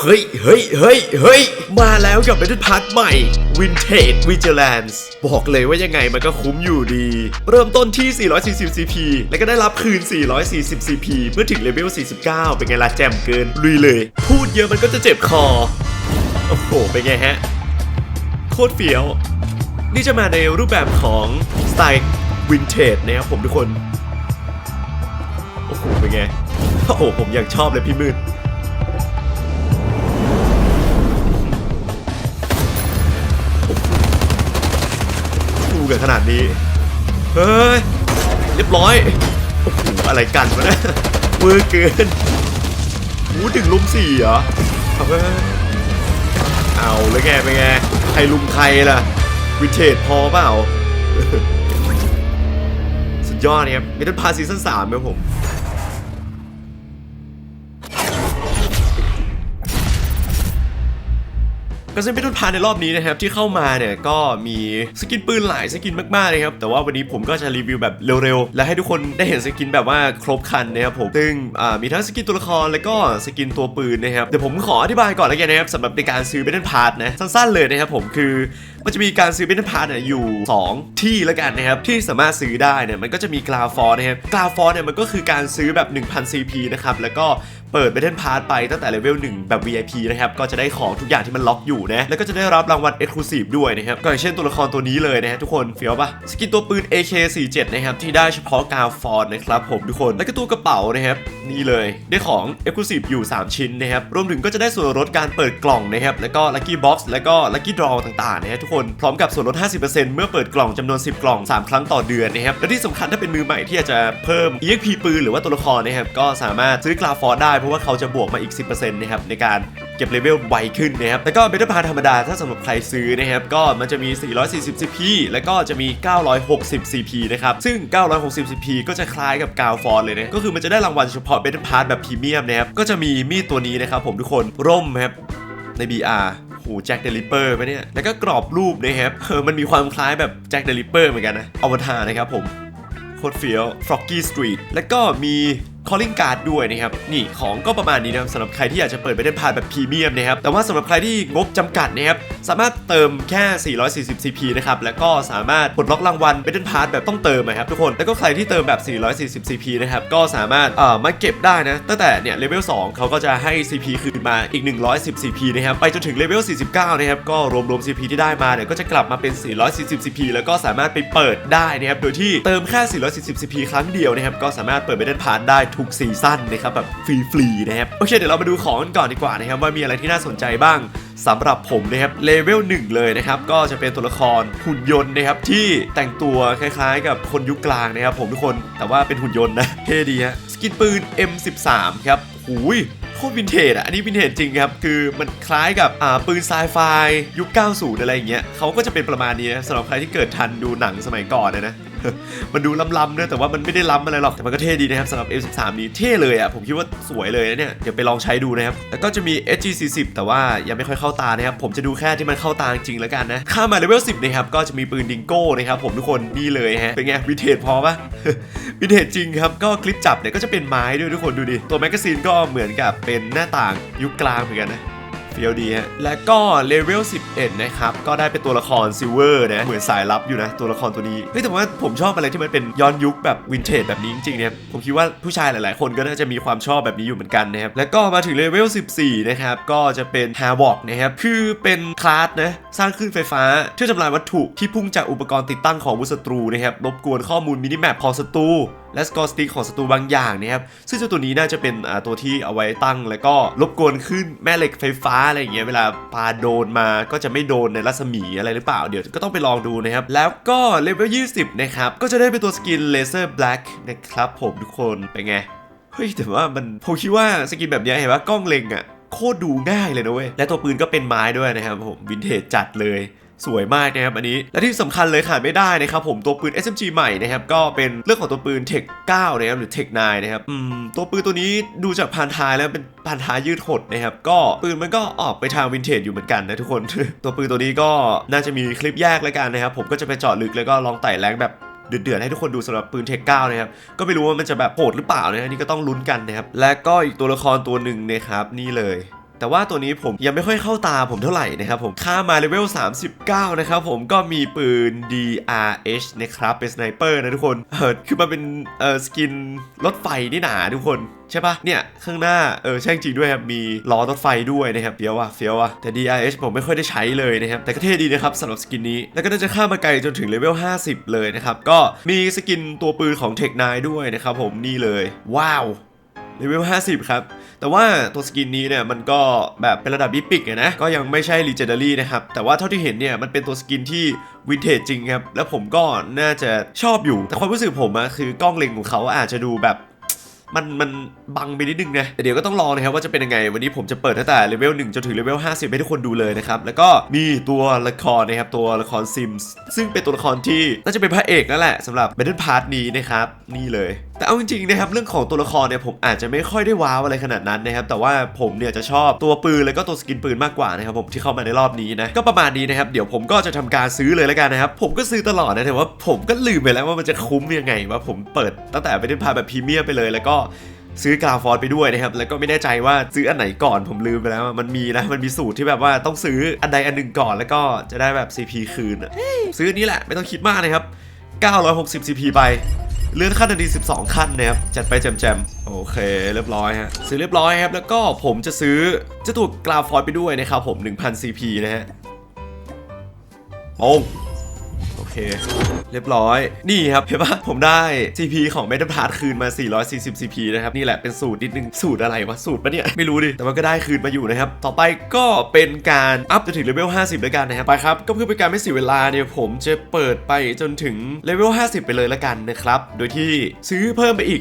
เฮ้ย เฮ้ย เฮ้ย เฮ้ย มาแล้วกับ Battle Pass ใหม่ Vintage Vigilance บอกเลยว่ายังไงมันก็คุ้มอยู่ดี เริ่มต้นที่ 440 CP แล้วก็ได้รับคืน 440 CP เมื่อถึงเลเวล 49 เป็นไงล่ะแจ่มเกิน ลุยเลย พูดเยอะมันก็จะเจ็บคอ โอ้โห เป็นไงฮะ โคตรเฟี้ยว นี่จะมาในรูปแบบของสไตล์วินเทจนะครับผมทุกคน โอ้โห เป็นไง โอ้โห ผมยังชอบเลยพี่มืด ดูกันขนาดนี้ เฮ้ย เรียบร้อย โอ้โห อะไรกันวะเนี่ยมือเกินหูถึงลุมสี่เหรอ เอาเว้ยเอาแล้วไงเป็นไง ใครลุมใครล่ะ วินเทจพอเปล่า สุดยอดนะครับเมทัลพาซีซั่นสามครับผม กระซิบพิทุนพานในรอบนี้นะครับที่เข้ามาเนี่ยก็มีสกินปืนหลายสกินมากๆเลยครับแต่ว่าวันนี้ผมก็จะรีวิวแบบเร็วๆ และให้ทุกคนได้เห็นสกินแบบว่าครบคันนะครับผมซึ่งมีทั้งสกินตัวละครแล้วก็สกินตัวปืนนะครับเดี๋ยวผมขออธิบายก่อนแล้วกันนะครับสำหรับในการซื้อเบนเทนพาร์นะสั้นๆเลยนะครับผมคือมันจะมีการซื้อเบนเทนพาร์ทเนี่ยอยู่ 2 ที่แล้วกันนะครับที่สามารถซื้อได้เนี่ยมันก็จะมีกราฟอร์นะครับกราฟอร์เนี่ยมันก็คือการซื้อแบบ 1000 CP นะครับแล้วก็ เปิดเบทเทนพาร์ทไปตั้งแต่เลเวล1แบบ VIP นะครับ ก็จะได้ของทุกอย่างที่มันล็อกอยู่นะ แล้วก็จะได้รับรางวัล Exclusive ด้วยนะครับ ก็อย่างเช่นตัวละครตัวนี้เลยนะฮะทุกคนเฟี้ยวปะสกินตัวปืน AK47 นะครับที่ได้เฉพาะกาวฟอนนะครับผมทุกคน แล้วก็ตัวกระเป๋านะครับนี่เลยได้ของ Exclusive อยู่ 3 ชิ้นนะครับรวมถึงก็จะได้ส่วนลดการเปิดกล่องนะครับแล้วก็ Lucky Box แล้วก็ Lucky Draw ต่างๆนะฮะทุกคนพร้อมกับส่วนลด 50%เมื่อเปิดกล่องจำนวน 10 กล่อง 3 ครั้งต่อเดือนนะครับและที่สำคัญถ้าเป็นมือใหม่ที่อยากจะเพิ่ม EXP ปืนหรือว่าตัวละครนะครับก็สามารถซื้อกราฟอร์ได้เพราะว่าเขาจะบวกมาอีก 10%นะครับในการเก็บเลเวลไวขึ้นนะครับแล้วก็เบต้าพาธรรมดาถ้าสำหรับใครซื้อนะครับก็มันจะมี 440 CP แล้วก็จะมี 960 CP นะครับซึ่ง 960 CP ก็จะคล้ายกับกาวฟอนเลยนะก็คือมันจะได้รางวัลเฉพาะเบต้าพาแบบพรีเมียมนะครับก็จะมีมีดตัวนี้นะครับผมทุกคนร่มครับใน BR โหแจ็คเดลิเปอร์ปะเนี่ย แล้วก็กรอบรูปนะครับเออมันมีความคล้ายแบบแจ็คเดลิเปอร์เหมือนกันนะอวตารนะครับผม โคตรเฟี้ยว Froggy Street แล้วก็มี Calling Card ด้วยนะครับนี่ของก็ประมาณนี้นะครับสำหรับใครที่อยากจะเปิดไปได้ผ่าแบบพรีเมียมนะครับแต่ว่าสำหรับใครที่งบจำกัดนะครับสามารถเติมแค่ 440 CP นะครับแล้วก็สามารถปลดล็อกรางวัล b a t t l e Pass แบบต้องเติมนะครับทุกคนแล้วก็ใครที่เติมแบบ 440 CP นะครับก็สามารถเอ่อมาเก็บได้นะตั้งแต่เนี่ยเลเวล2เขาก็จะให้ CP คืนมาอีก 110 CP นะครับไปจนถึงเลเวล49นะครับก็รวมรวม CP ที่ได้มาเนี่ยก็จะกลับมาเป็น 440 CP แล้วก็สามารถไปเปิดได้นะครับโดยที่เติมแค่ 440 CP ครั้งเดียวนะครับก็สามารถเปิด Battle Pass ได้ทุกซีซั่นนะครับแบบฟรีๆนะครับโอเคเดี๋ยวเรามาดูของกันก่อนดีกว่านะครับว่ามีอะไรที่น่าสนใจบ้างสำหรับผมนะครับเลเวล1เลยนะครับก็จะเป็นตัวละครหุ่นยนต์นะครับที่แต่งตัวคล้ายๆ กับคนยุคกลางนะครับผมทุกคนแต่ว่าเป็นหุ่นยนต์นะเท่ดีฮะสกินปืน M13 ครับหูยโคตรวินเทจอะ อันนี้วินเทจจริงครับ คือมันคล้ายกับอ่าปืนไซไฟยุค 90 อะไรอย่างเงี้ยเขาก็จะเป็นประมาณนี้นะสำหรับใครที่เกิดทันดูหนังสมัยก่อนนะนะ มันดูล้ำๆด้วยแต่ว่ามันไม่ได้ล้ำอะไรหรอกแต่มันก็เท่ดีนะครับสำหรับ M13 นี้เท่เลยอะผมคิดว่าสวยเลยนะเนี่ยเดี๋ยวไปลองใช้ดูนะครับแล้วก็จะมี SG40 แต่ว่ายังไม่ค่อยเข้าตานะครับผมจะดูแค่ที่มันเข้าตาจริงแล้วกันนะข้ามมาเลเวล10นะครับก็จะมีปืนดิงโก้นะครับผมทุกคนนี่เลยฮะเป็นไงวิเทจพอปะวิเทจจริงครับก็คลิปจับเนี่ยก็จะเป็นไม้ด้วยทุกคนดูดิตัวแมกกาซีนก็เหมือนกับเป็นหน้าต่างยุคกลางเหมือนกันนะ เฟียวดีฮะ และก็เลเวล 11 นะครับ ก็ได้เป็นตัวละครซิลเวอร์นะ เหมือนสายลับอยู่นะ ตัวละครตัวนี้ เฮ้ย แต่ว่าผมชอบอะไรที่มันเป็นย้อนยุคแบบวินเทจแบบนี้จริงๆเนี่ย ผมคิดว่าผู้ชายหลายๆ คนก็น่าจะมีความชอบแบบนี้อยู่เหมือนกันนะครับ แล้วก็มาถึงเลเวล 14 นะครับ ก็จะเป็นฮาวอกนะครับ คือเป็นคลาสนะ สร้างคลื่นไฟฟ้าที่อทำลายวัตถุที่พุ่งจากอุปกรณ์ติดตั้งของวุศตรูนะครับ รบกวนข้อมูลมินิแมปของศัตรู และสกอร์สติ๊กของศัตรูบางอย่างนะครับซึ่งเจ้าตัวนี้น่าจะเป็นตัวที่เอาไว้ตั้ง แล้วก็รบกวนขึ้นแม่เหล็กไฟฟ้าอะไรอย่างเงี้ยเวลาปาโดนมาก็จะไม่โดนในรัศมีอะไรหรือเปล่าเดี๋ยวก็ต้องไปลองดูนะครับ แล้วก็เลเวล20 นะครับ ก็จะได้เป็นตัวสกินเลเซอร์แบล็กนะครับผมทุกคนเป็นไงเฮ้ยแต่ว่ามันผมคิดว่าสกินแบบนี้เห็นว่ากล้องเล็งอะโคตรดูง่ายเลยนะเว้ย และตัวปืนก็เป็นไม้ด้วยนะครับผมวินเทจจัดเลย สวยมากนะครับอันนี้ และที่สำคัญเลยขาดไม่ได้นะครับผมตัวปืน SMG ใหม่นะครับก็เป็นเรื่องของตัวปืน Tech 9นะครับหรือ Tech 9นะครับอืมตัวปืนตัวนี้ดูจากพานท้ายแล้วเป็นพานท้ายยืดหดนะครับก็ปืนมันก็ออกไปทางวินเทจอยู่เหมือนกันนะทุกคน ตัวปืนตัวนี้ก็น่าจะมีคลิปแยกแล้วกันนะครับผมก็จะไปเจาะลึกแล้วก็ลองไต่แรงแบบเดือดๆให้ทุกคนดูสำหรับปืนเทค9นะครับ ก็ไม่รู้ว่ามันจะแบบโหดหรือเปล่านะนี่ก็ต้องลุ้นกันนะครับ และก็อีกตัวละครตัวหนึ่งนะครับนี่เลย แต่ว่าตัวนี้ผมยังไม่ค่อยเข้าตาผมเท่าไหร่นะครับผมข้ามาเลเวล 39 นะครับผมก็มีปืน DRH นะครับเป็นสไนเปอร์นะทุกคนเออคือมันเป็นเออสกินรถไฟนี่หนาทุกคนใช่ปะเนี่ย ข้างหน้า เออใช่จริงด้วยครับ มีล้อรถไฟด้วยนะครับเฟี้ยวอะเฟี้ยวอะแต่ DRH ผมไม่ค่อยได้ใช้เลยนะครับ แต่ก็เท่ดีนะครับสำหรับสกินนี้ แล้วก็น่าจะข้ามมาไกลจนถึงเลเวล 50 เลยนะครับ ก็มีสกินตัวปืนของ Tech 9ด้วยนะครับผมนี่เลย ว้าวเลเวล 50 ครับ แต่ว่าตัวสกินนี้เนี่ยมันก็แบบเป็นระดับบิปิกนะก็ยังไม่ใช่ Legendary นะครับ แต่ว่าเท่าที่เห็นเนี่ยมันเป็นตัวสกินที่วินเทจจริงครับ แล้วผมก็น่าจะชอบอยู่ แต่ความรู้สึกผมอะคือกล้องเล็งของเขาอาจจะดูแบบมันมันบังไปนิดนึงนะแต่เดี๋ยวก็ต้องลอนะครับว่าจะเป็นยังไง วันนี้ผมจะเปิดตั้งแต่เลเวล1จนถึงเลเวล50 ให้ทุกคนดูเลยนะครับ แล้วก็มีตัวละครนะครับ ตัวละครซิมส์ซึ่งเป็นตัวละครที่น่าจะเป็นพระเอกนั่นแหละสำหรับ Battle Pass นี้นะครับนี่เลยแต่เอาจริงๆนะครับเรื่องของตัวละครเนี่ยผมอาจจะไม่ค่อยได้ว้าวอะไรขนาดนั้นนะครับแต่ว่าผมเนี่ยจะชอบตัวปืนแล้วก็ตัวสกินปืนมากกว่านะครับผมที่เข้ามาในรอบนี้นะก็ประมาณนี้นะครับเดี๋ยวผมก็จะทำการซื้อเลยแล้วกันนะครับผมก็ซื้อตลอดนะแต่ว่าผมก็ลืมไปแล้วว่ามันจะคุ้มยังไงว่าผมเปิดตั้งแต่ Battle Pass แบบพรีเมียมไปเลยแล้วก็ ซื้อกราฟอร์ดไปด้วยนะครับ แล้วก็ไม่แน่ใจว่าซื้ออันไหนก่อนผมลืมไปแล้วอะมันมีนะ มันมีสูตรที่แบบว่าต้องซื้ออันใดอันหนึ่งก่อนแล้วก็จะได้แบบ CP คืนอะซื้ออนนี้แหละไม่ต้องคิดมากนะครับ 960 CP ไป เลื่อนขั้นทันที12 ขั้นนะครับ จัดไปแจมๆ โอเค เรียบร้อยฮะ ซื้อเรียบร้อยครับ แล้วก็ผมจะซื้อเจ้าตัวกราฟอร์ดไปด้วยนะครับผม 1,000 CP นะฮะโป้งโอ เค เรียบร้อย นี่ครับเห็นปะผมได้ CP ของ m e t a p a r t คืนมา 440 CP นะครับ นี่แหละเป็นสูตรนิดนึง สูตรอะไรวะ สูตรปะเนี่ย ไม่รู้ดิ แต่ว่าก็ได้คืนมาอยู่นะครับ ต่อไปก็เป็นการอัพจนถึงเลเวล 50 แล้วกันนะครับ ไปครับ ก็เพื่อเป็นการไม่เสียเวลาเนี่ยผมจะเปิดไปจนถึงเลเวล 50 ไปเลยแล้วกันนะครับ โดยที่ซื้อเพิ่มไปอีก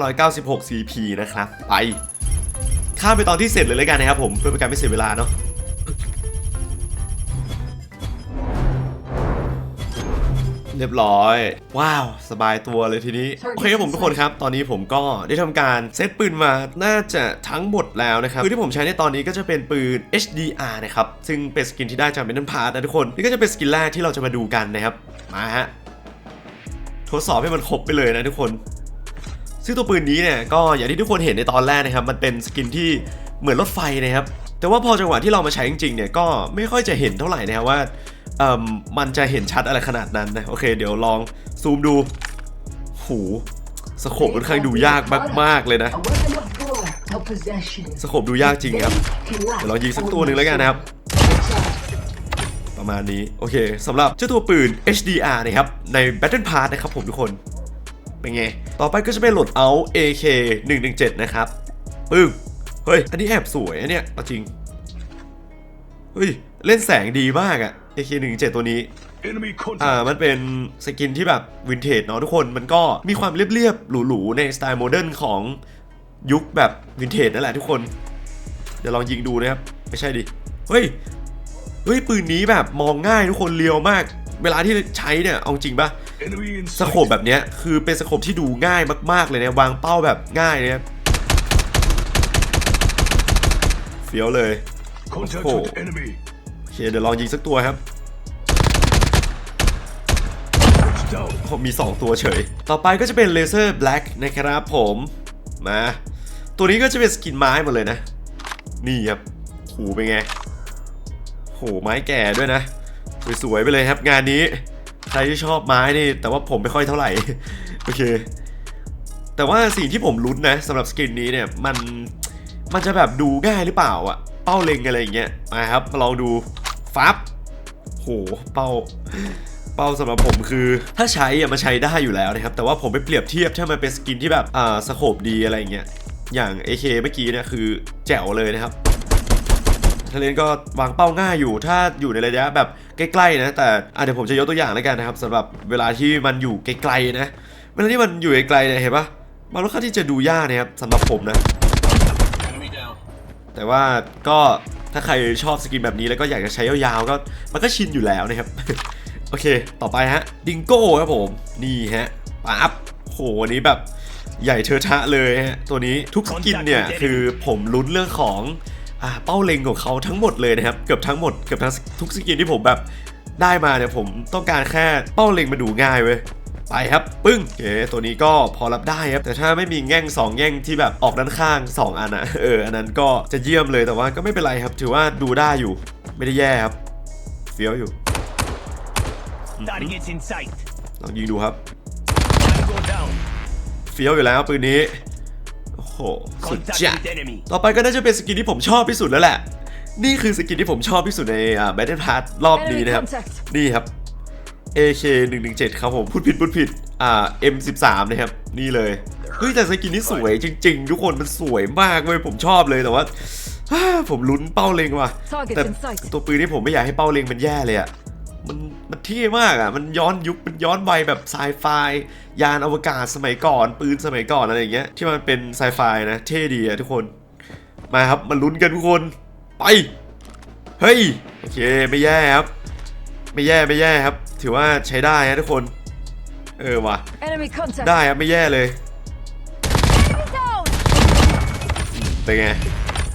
3,996 CP นะครับ ไป ข้ามไปตอนที่เสร็จเลยแล้วกันนะครับผม เพื่อเป็นการไม่เสียเวลาเนาะ เรียบร้อย ว้าว สบายตัวเลยทีนี้ โอเคครับผมทุกคนครับ ตอนนี้ผมก็ได้ทำการเซตปืนมาน่าจะทั้งหมดแล้วนะครับปืนที่ผมใช้ในตอนนี้ก็จะเป็นปืน HDR นะครับ ซึ่งเป็นสกินที่ได้จากเมนพาร์ตนะทุกคน นี่ก็จะเป็นสกินแรกที่เราจะมาดูกันนะครับ มาฮะ ทดสอบให้มันครบไปเลยนะทุกคน ซึ่งตัวปืนนี้เนี่ยก็อย่างที่ทุกคนเห็นในตอนแรกนะครับ มันเป็นสกินที่เหมือนรถไฟนะครับ แต่ว่าพอจังหวะที่เรามาใช้จริงๆเนี่ยก็ไม่ค่อยจะเห็นเท่าไหร่นะครับว่า เอ่มมันจะเห็นชัดอะไรขนาดนั้นนะ โอเค เดี๋ยวลองซูมดู หูสโคปค่อนข้างดูยากมาก ๆ เลยนะ สโคปดูยากจริงครับ เดี๋ยวลองยิงสักตัวหนึ่งแล้วกันนะครับ ประมาณนี้ โอเคสำหรับเจ้าตัวปืน HDR นะครับ ใน Battle Pass นะครับผมทุกคน เป็นไง ต่อไปก็จะเป็นโหลดเอา AK 117 นะครับ ปึ้ง เฮ้ย อันนี้แอบสวยอะเนี่ยจริง เฮ้ย เล่นแสงดีมากอะ AK 117 ตัวนี้ Enemy อ่า contact. มันเป็นสกินที่แบบวินเทจเนาะทุกคน มันก็มีความเรียบๆหรูๆในสไตล์โมเดิร์นของยุคแบบวินเทจนั่นแหละทุกคน เดี๋ยวลองยิงดูนะครับ ไม่ใช่ดิ เฮ้ย เฮ้ย ปืนนี้แบบมองง่ายทุกคนเลียวมาก เวลาที่ใช้เนี่ย เอาจริงปะ Enemy in สโคป sight. แบบเนี้ยคือเป็นสโคปที่ดูง่ายมากๆเลยนะวางเป้าแบบง่ายเนี่ยเฟี้ยวเลย Contact Oh. with enemy. โอเคเดี๋ยวลองยิงสักตัวครับ Touch down. ผ มมี 2 ตัวเฉย ต่อไปก็จะเป็นเลเซอร์แบล็กนะครับผมมาตัวนี้ก็จะเป็นสกินไม้หมดเลยนะ นี่ครับหูเป็นไงโหไม้แก่ด้วยนะสวยๆไปเลยครับงานนี้ ใครที่ชอบไม้นี่ แต่ว่าผมไม่ค่อยเท่าไหร่ โอเค แต่ว่าสิ่งที่ผมลุ้นนะสำหรับสกินนี้เนี่ยมันมันจะแบบดูง่ายหรือเปล่าอะเป้าเล็งอะไรอย่างเงี้ยมาครับมาลองดู ฟับโหเป้า เป้าสำหรับผมคือ ถ้าใช้อะมันใช้ได้อยู่แล้วนะครับ แต่ว่าผมไปเปรียบเทียบถ้ามันเป็นสกินที่แบบอ่าสโคปดีอะไรเงี้ยอย่าง AK เมื่อกี้เนี่ยคือแจ๋วเลยนะครับถ้าเลนก็วางเป้าง่ายอยู่ ถ้าอยู่ในระยะแบบใกล้ๆนะ แต่อะเดี๋ยวผมจะยกตัวอย่างแล้วกันนะครับสำหรับเวลาที่มันอยู่ไกลๆนะเวลาที่มันอยู่ไกลๆเนี่ยเห็นปะมันค่อนข้างที่จะดูยากนะครับสำหรับผมนะ แต่ว่าก็ถ้าใครชอบสกินแบบนี้แล้วก็อยากจะใช้ยาวๆก็มันก็ชินอยู่แล้วนะครับ อเค ต่อไปฮะ ดิงโก้ครับผม นี่ฮะปั๊บโหอันนี้แบบใหญ่เทอะทะเลยฮะ ตัวนี้ทุกสกินเนี่ย คือผมลุ้นเรื่องของอ่าเป้าเล็งของเขาทั้งหมดเลยนะครับ เกือบทั้งหมด เกือบทั้งทุกสกินที่ผมแบบได้มาเนี่ยผมต้องการแค่เป้าเล็งมาดูง่ายเว้ยไปครับ ปึ้งโอเคตัวนี้ก็พอรับได้ครับ แต่ถ้าไม่มีแง่งสองแง่งที่แบบออกด้านข้างสองอันอะเออ อันนั้นก็จะเยี่ยมเลยแต่ว่าก็ไม่เป็นไรครับ ถือว่าดูได้อยู่ ไม่ได้แย่ครับ เฟี้ยวอยู่ Target's in sight. ลองยิงดูครับ Tango down. เฟี้ยวอยู่แล้วปืนนี้ โอ้โห สุด Contact จัด with enemy. ต่อไปก็น่าจะเป็นสกินที่ผมชอบที่สุดแล้วแหละ นี่คือสกินที่ผมชอบที่สุดในอ่า Battle Pass รอบนี้ Enemy นะครับ contact นี่ครับ AK 1 1 7ครับผม พูดผิดพูดผิด อ่า M13 นะครับ นี่เลย เฮ้ยแต่สกินนี้สวยจริง ๆ ทุกคนมันสวยมากเว้ยผมชอบเลยแต่ว่าอ่าผมลุ้นเป้าเล็งว่ะ Target แต่ in sight ตัวปืนนี่ผมไม่อยากให้เป้าเล็งมันแย่เลยอะ มันมันเท่มากอะมันย้อนยุค มันย้อนวัยแบบไซไฟยานอวกาศสมัยก่อน ปืนสมัยก่อนอะไรอย่างเงี้ย ที่มันเป็นไซไฟนะ เท่ดีอะทุกคน มาครับมาลุ้นกันทุกคน ไป เฮ้ย โอเค ไม่แย่ครับ ไม่แย่ ไม่แย่ครับ ถือว่าใช้ได้นะทุกคน เออว่ะ Enemy contact. ได้ครับ ไม่แย่เลย Down. เป็นไง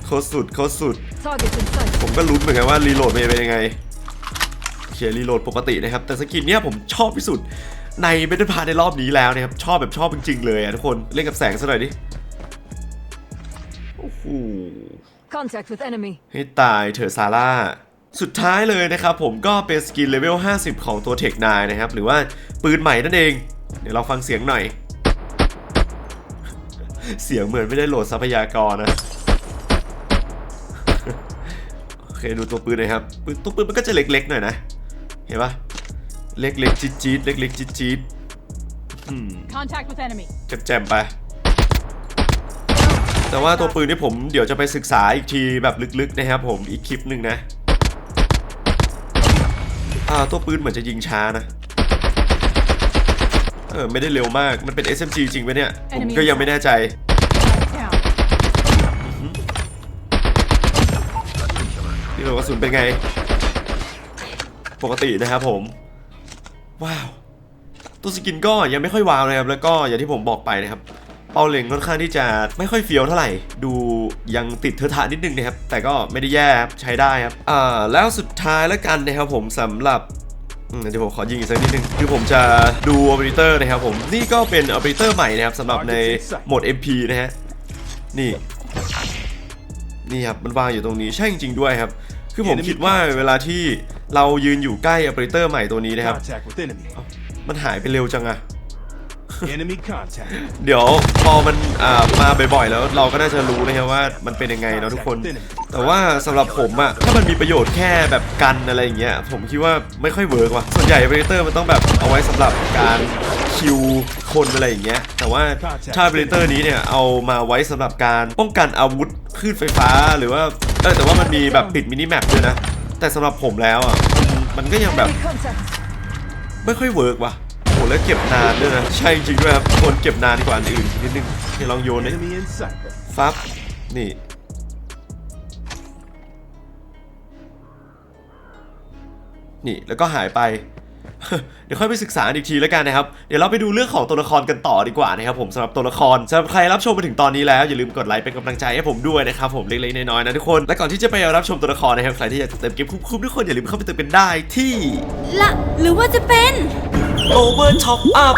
โคตรสุด โคตรสุด Target in sight. ผมก็ลุ้นเหมือนกันว่ารีโหลดมันจะเป็นยังไง โอเครีโหลดปกตินะครับ แต่สกินเนี้ยผมชอบที่สุดในเบนเทอร์พาในรอบนี้แล้วนะครับ ชอบแบบชอบจริงๆเลยอะทุกคน เล่นกับแสงซะหน่อยดิ โอ้โห Contact with enemy. ให้ตายเถอะซาร่าสุดท้ายเลยนะครับผมก็เป็นสกินเลเวล 50 ของตัวเทคนายนะครับ หรือว่าปืนใหม่นั่นเอง เดี๋ยวเราฟังเสียงหน่อย เสียงเหมือนไม่ได้โหลดทรัพยากรนะ โอเค ดูตัวปืนหน่อยครับปืนตัวปืนมันก็จะเล็กๆหน่อยนะเห็นปะเล็กๆจี๊ดๆเล็กๆจี๊ดๆอืม Contact with enemy. แจ่มๆไป แต่ว่าตัวปืนนี่ผมเดี๋ยวจะไปศึกษาอีกทีแบบลึกๆนะครับผมอีกคลิปหนึ่งนะ อ่าตัวปืนเหมือนจะยิงช้านะเออไม่ได้เร็วมาก มันเป็น SMG จริงไหมเนี่ย ผมก็ยังไม่แน่ใจ Down. ที่เรากระสุนเป็นไง ปกตินะครับผม ว้าว ตัวสกินก็ยังไม่ค่อยว้าวนะครับ แล้วก็อย่างที่ผมบอกไปนะครับ เป้าเล็งค่อนข้างที่จะไม่ค่อยเฟี้ยวเท่าไหร่ ดูยังติดเทอะทะนิดนึงนะครับ แต่ก็ไม่ได้แย่ครับใช้ได้ครับ อ่า แล้วสุดท้ายแล้วกันนะครับผมสำหรับอืมเดี๋ยวผมขอยิงอีกสักนิดนึง คือผมจะดูออเปอเรเตอร์นะครับผม นี่ก็เป็นออเปอเรเตอร์ใหม่นะครับสำหรับในโหมด MP นะฮะ นี่ นี่ครับ มันวางอยู่ตรงนี้ ใช่จริงๆด้วยครับ คือผมคิดว่าเวลาที่ เรายืนอยู่ใกล้ออเปอเรเตอร์ใหม่ตัวนี้นะครับ Contact with enemy. มันหายไปเร็วจังอะ Enemy contact. เดี๋ยวพอมันอ่ามาบ่อยๆ แล้วเราก็น่าจะรู้นะครับว่ามันเป็นยังไงเนาะทุกคน แต่ว่าสำหรับผมอะถ้ามันมีประโยชน์แค่แบบกันอะไรอย่างเงี้ยผมคิดว่าไม่ค่อยเวิร์กว่ะส่วนใหญ่เบรเตอร์มันต้องแบบเอาไว้สำหรับการคิวคนอะไรอย่างเงี้ยแต่ว่าถ้าเบรเตอร์นี้เนี่ยเอามาไว้สำหรับการป้องกันอาวุธคลื่นไฟฟ้าหรือว่าเออแต่ว่ามันมีแบบปิดมินิแมปด้วยนะ แต่สำหรับผมแล้วอะมันมันก็ยังแบบ Enemy contact. ไม่ค่อยเวิร์กว่ะโหแล้วเก็บนานด้วยนะใช่จริงด้วยครับคนเก็บนานกว่าอันอื่นนิดนึงเดี๋ยวลองโยนดิ Enemy in sight. ฟับนี่นี่แล้วก็หายไป เดี๋ยวค่อยไปศึกษาอีกทีแล้วกันนะครับ เดี๋ยวเราไปดูเรื่องของตัวละครกันต่อดีกว่านะครับผมสำหรับตัวละครสำหรับใครรับชมมาถึงตอนนี้แล้วอย่าลืมกดไลค์เป็นกำลังใจให้ผมด้วยนะครับผมเล็กๆน้อยๆนะทุกคน และก่อนที่จะไปรับชมตัวละครนะครับใครที่อยากจะเติมเกมคุ้มๆทุกคนอย่าลืมเข้าไปเติมกันได้ที่ละหรือว่าจะเป็น Over Top Up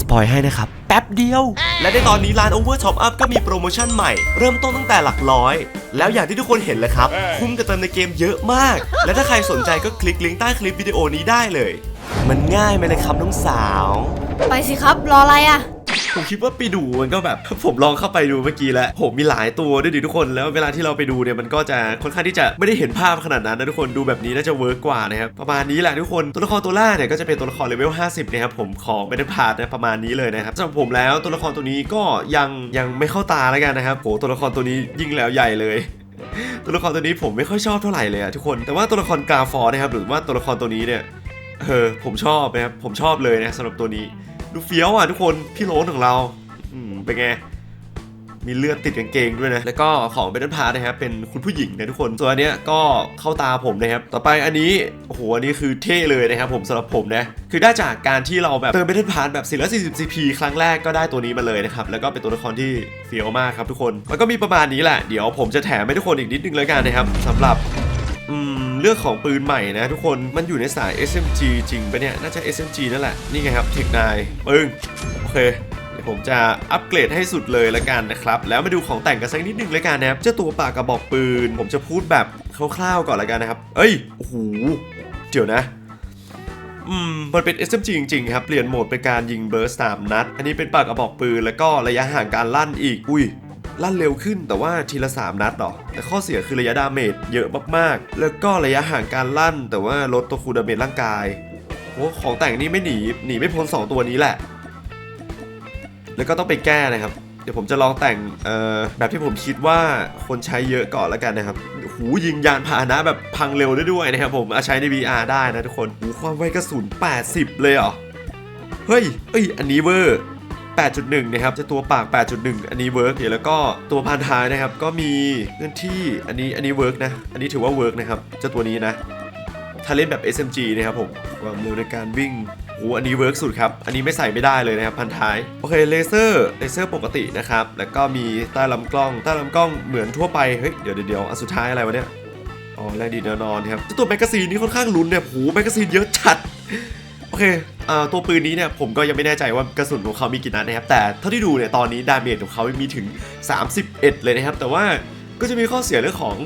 สปอยให้นะครับ แป๊บเดียว และในตอนนี้ร้าน Over Top Up ก็มีโปรโมชั่นใหม่ เริ่มต้นตั้งแต่หลักร้อย แล้วอย่างที่ทุกคนเห็นเลยครับ คุ้มกับเติมในเกมเยอะมาก และถ้าใครสนใจก็คลิกลิงก์ใต้คลิปวิดีโอนี้ได้เลย มันง่ายไหมเลยครับน้องสาว ไปสิครับรออะไรอะ ผมคิดว่าไปดูมันก็แบบ ผมลองเข้าไปดูเมื่อกี้แล้วผมมีหลายตัวด้วยดิทุกคน แล้วเวลาที่เราไปดูเนี่ยมันก็จะค่อนข้างที่จะไม่ได้เห็นภาพขนาดนั้นนะทุกคนดูแบบนี้น่าจะเวิร์กกว่านะครับประมาณนี้แหละทุกคนตัวละครตัวล่าเนี่ยก็จะเป็นตัวละครเลเวล50นะครับผมของเบนพาร์นะประมาณนี้เลยนะครับสำหรับผมแล้วตัวละครตัวนี้ก็ยังยังไม่เข้าตาแล้วกันนะครับโหตัวละครตัวนี้ยิ่งแล้วใหญ่เลยตัวละครตัวนี้ผมไม่ค่อยชอบเท่าไหร่เลยอะทุกคน แต่ว่าตัวละครกาฟอร์นะครับหรือว่าตัวละครตัวนี้เนี่ยเออผมชอบนะครับผมชอบเลยนะสำหรับตัวนี้ ดูเฟี้ยวอะทุกคนพี่โรนของเราอืมเป็นไงมีเลือดติดกางเกงด้วยนะ แล้วก็ของเบนพาร์นะครับ เป็นคุณผู้หญิงนะทุกคน ส่วนอันเนี้ยก็เข้าตาผมนะครับ ต่อไปอันนี้ โอ้โห อันนี้คือเท่เลยนะครับผมสำหรับผมนะ คือได้จากการที่เราแบบเติมเบนพาร์แบบ440 CP ครั้งแรกก็ได้ตัวนี้มาเลยนะครับ แล้วก็เป็นตัวละครที่เฟี้ยวมากครับทุกคน มันก็มีประมาณนี้แหละ เดี๋ยวผมจะแถมให้ทุกคนอีกนิดนึงแล้วกันนะครับสำหรับ เรื่องของปืนใหม่นะทุกคนมันอยู่ในสาย SMG จริงปะเนี่ย น่าจะ SMG นั่นแหละ นี่ไงครับเทคนายปึ้งโอเคเดี๋ยวผมจะอัปเกรดให้สุดเลยละกันนะครับ แล้วมาดูของแต่งกันสักนิดนึงละกันนะครับเจ้าตัวปากกระบอกปืน ผมจะพูดแบบคร่าวๆก่อนละกันนะครับ เอ้ยโอ้โหเดี๋ยวนะอืมมันเป็น SMG จริงๆครับ เปลี่ยนโหมดเป็นการยิงเบิร์สสามนัด อันนี้เป็นปากกระบอกปืนแล้วก็ระยะห่างการลั่นอีก อุ้ย ลั่นเร็วขึ้นแต่ว่าทีละ 3 นัดหรอ แต่ข้อเสียคือระยะดาเมจเยอะมากๆ แล้วก็ระยะห่างการลั่น แต่ว่าลดตัวคูดาเมจร่างกายโอ้ของแต่งนี่ไม่หนีหนีไม่พ้น 2 ตัวนี้แหละ แล้วก็ต้องไปแก้นะครับ เดี๋ยวผมจะลองแต่งเอ่อแบบที่ผมคิดว่าคนใช้เยอะก่อนแล้วกันนะครับ หูยิงยานพาหนะแบบพังเร็วได้ด้วยนะครับผมเอาใช้ใน VR ได้นะทุกคนหูความไวกระสุน 80 เลยเหรอ เฮ้ยเอ้ย อันนี้เวอร์ 8.1 นะครับจะตัวปาก 8.1 อันนี้เวิร์กเดี๋ยวแล้วก็ตัวพันท้ายนะครับ ก็มีเงื่อนที่อันนี้อันนี้เวิร์กนะ อันนี้ถือว่าเวิร์กนะครับเจ้าตัวนี้นะ ถ้าเล่นแบบ SMG นะครับผมความเร็วในการวิ่งโอ้อันนี้เวิร์กสุดครับ อันนี้ไม่ใส่ไม่ได้เลยนะครับพันท้าย โอเคเลเซอร์เลเซอร์ปกตินะครับ แล้วก็มีใต้ลำกล้องใต้ลำกล้องเหมือนทั่วไป เฮ้ยเดี๋ยวเดี๋ยวอันสุดท้ายอะไรวะเนี่ย อ๋อแรงดีแนวนอนครับจ้าตัวแมกกาซีนนี่ค่อนข้างลุ้นเนี่ยโหแมกกาซีนเยอะจัด โอเค ตัวปืนนี้เนี่ยผมก็ยังไม่แน่ใจว่ากระสุนของเขามีกี่นัดนะครับ แต่เท่าที่ดูเนี่ยตอนนี้ดาเมจของเขามีถึง 31 เลยนะครับ แต่ว่าก็จะมีข้อเสียเรื่องของ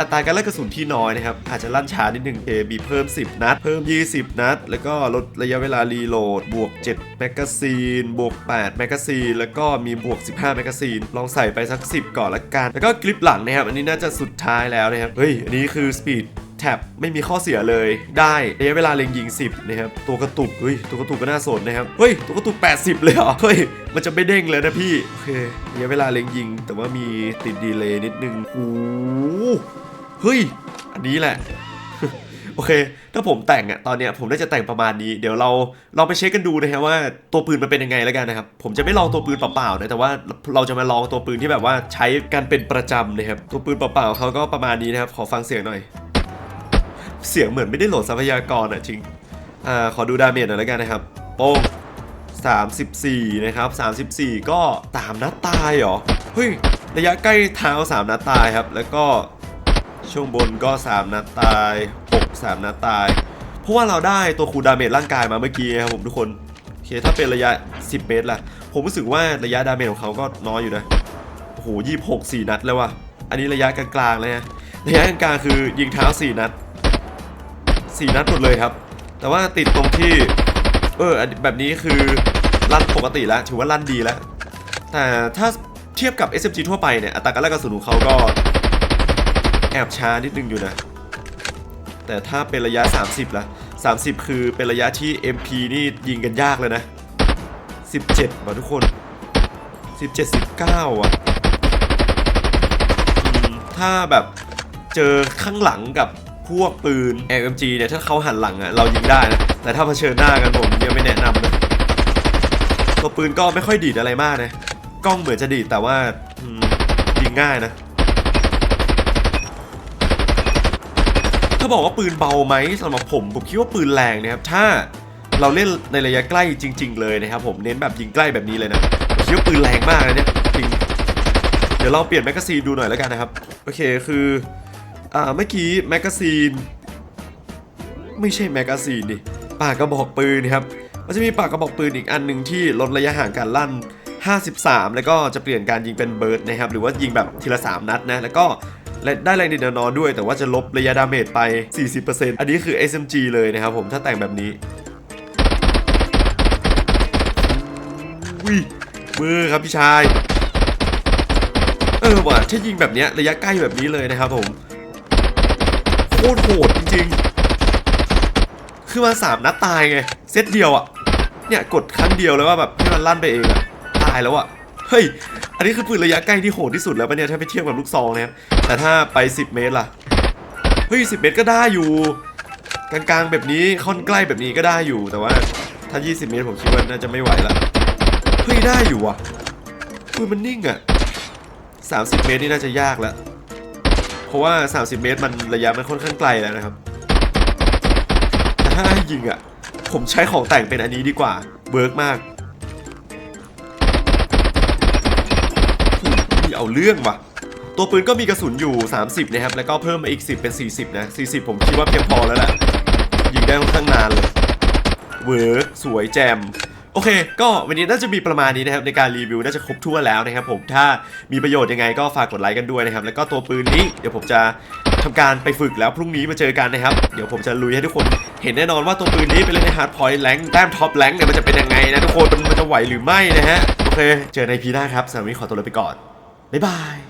อัตราการลั่นกระสุนที่น้อยนะครับ อาจจะลั่นช้านิดนึงเอมีเพิ่ม 10 นัด เพิ่ม 20 นัด แล้วก็ลดระยะเวลารีโหลด บวก 7 แมกกาซีน บวก 8 แมกกาซีน แล้วก็มีบวก 15 แมกกาซีน ลองใส่ไปสัก 10 ก่อนละกัน แล้วก็คลิปหลังนะครับ อันนี้น่าจะสุดท้ายแล้วนะครับ เฮ้ย อันนี้คือสปีด แท็บไม่มีข้อเสียเลย ได้ระยะเวลาเล็งยิง 10 นะครับ ตัวกระตุกเฮ้ยตัวกระตุกก็น่าสนนะครับ เฮ้ย ตัวกระตุก 80 เลยเหรอ เฮ้ย มันจะไม่เด้งเลยนะพี่โอเคระยะเวลาเล็งยิง แต่ว่ามีติดดีเลย์นิดนึงโอ้โหเฮ้ย อันนี้แหละโอเค ถ้าผมแต่งอะตอนเนี้ยผมน่าจะแต่งประมาณนี้ เดี๋ยวเราเราไปเช็คกันดูนะครับว่าตัวปืนมันเป็นยังไงแล้วกันนะครับ ผมจะไม่ลองตัวปืนเปล่าๆนะ แต่ว่าเราจะมาลองตัวปืนที่แบบว่าใช้กันเป็นประจำนะครับ ตัวปืนเปล่าๆเขาก็ประมาณนี้นะครับ ขอฟังเสียงหน่อย เสียงเหมือนไม่ได้โหลดทรัพยากรอะจริง อ่า ขอดูดาเมจหน่อยแล้วกันนะครับ โป้ง34 นะครับ 34 ก็ตามนัดตายเหรอ เฮ้ย ระยะใกล้เท้า 3 นัดตายครับ แล้วก็ช่วงบนก็ 3 นัดตาย 6 3 นัดตาย เพราะว่าเราได้ตัวคูลดาเมจร่างกายมาเมื่อกี้ครับผมทุกคน โอเค ถ้าเป็นระยะ 10 เมตรล่ะ ผมรู้สึกว่าระยะดาเมจของเขาก็น้อยอยู่นะ โอ้โห 26 4 นัดแล้วว่ะ อันนี้ระยะกลางๆเลยนะระยะกลางๆคือยิงเท้า 4 นัด สี่นัดหมดเลยครับ แต่ว่าติดตรงที่เออแบบนี้คือลั่นปกติแล้วถือว่าลั่นดีแล้ว แต่ถ้าเทียบกับ SMG ทั่วไปเนี่ยอัตราการลั่นกระสุนของเขาก็แอบช้านิดนึงอยู่นะ แต่ถ้าเป็นระยะ 30ละ30 คือเป็นระยะที่ MP นี่ยิงกันยากเลยนะ 17ว่ะทุกคน 17 19อะอืมถ้าแบบเจอข้างหลังกับ วกปืน LMG เนี่ยถ้าเขาหันหลังอะเรายิงได้นะ แต่ถ้าเผชิญหน้ากันผมยังไม่แนะนำเลยตัวปืนก็ไม่ค่อยดีดอะไรมากนะ กล้องเหมือนจะดีดแต่ว่ายิงง่ายนะถ้าบอกว่าปืนเบาไหมสำหรับผมผมคิดว่าปืนแรงนะครับ ถ้าเราเล่นในระยะใกล้จริง ๆ เลยนะครับ ผมเน้นแบบยิงใกล้แบบนี้เลยนะผมคิดว่าปืนแรงมากเลยเนี่ยจริงเดี๋ยวเราเปลี่ยนแมกกาซีนดูหน่อยแล้วกันนะครับ โอเคคือ อ่าเมื่อกี้แมกกาซีนไม่ใช่แมกกาซีนดิปากกระบอกปืนครับมันจะมีปากกระบอกปืนอีกอันหนึ่งที่ลดระยะห่างการลั่น 53 แล้วก็จะเปลี่ยนการยิงเป็นเบิร์ดนะครับหรือว่ายิงแบบทีละ 3 นัดนะแล้วก็ได้แรงดีดแนนอนด้วย แต่ว่าจะลบระยะดาเมจไป 40%อันนี้คือ SMG เลยนะครับผมถ้าแต่งแบบนี้วิมือครับพี่ชาย เออว่ะถ้ายิงแบบเนี้ยระยะใกล้แบบนี้เลยนะครับผม คตรโหดจริงๆ คือมาสามนัดตายไง เซตเดียวอะ่ะเนี่ยกดครั้งเดียวแล้วว่าแบบให้มันลั่นไปเองอะ่ะตายแล้วอะ่ะเฮ้ย อันนี้คือปืนระยะใกล้ที่โหดที่สุดแล้วปะเนี่ยถ้าไปเทียบกับลูกซองนะครับแต่ถ้าไป 10 เมตรล่ะ เฮ้ย 10 เมตรก็ได้อยู่ กลางๆแบบนี้ค่อนใกล้แบบนี้ก็ได้อยู่แต่ว่า ถ้า 20 เมตรผมคิดว่าน่าจะไม่ไหวละเฮ้ยได้อยู่ว่ะปืนมันนิ่งอะ่ะ30 เมตรนี่น่าจะยากแล้ว เพราะว่า 30 เมตรมันระยะมันค่อนข้างไกลแล้วนะครับแต่ถ้าให้ยิงอะ ผมใช้ของแต่งเป็นอันนี้ดีกว่าเบิร์กมากนี่เอาเรื่องว่ะ ตัวปืนก็มีกระสุนอยู่ 30 นะครับ แล้วก็เพิ่มมาอีก 10 เป็น 40 นะ 40 ผมคิดว่าเพียงพอแล้วแหละยิงได้ค่อนข้างนานเลยเวิร์กสวยแจม โอเค ก็วันนี้น่าจะมีประมาณนี้นะครับในการรีวิวน่าจะครบถ้วนแล้วนะครับผมถ้ามีประโยชน์ยังไงก็ฝากกดไลค์กันด้วยนะครับแล้วก็ตัวปืนนี้เดี๋ยวผมจะทำการไปฝึกแล้วพรุ่งนี้มาเจอกันนะครับ เดี๋ยวผมจะลุยให้ทุกคนเห็นแน่นอนว่าตัวปืนนี้ไปเล่นในฮาร์ดพอยต์แรงแต้มท็อปแรงเนี่ยมันจะเป็นยังไงนะทุกคนมันจะไหวหรือไม่นะฮะโอเค เจอในพีหน้าครับสำหรับวันนี้ขอตัวลาไปก่อนบ๊ายบาย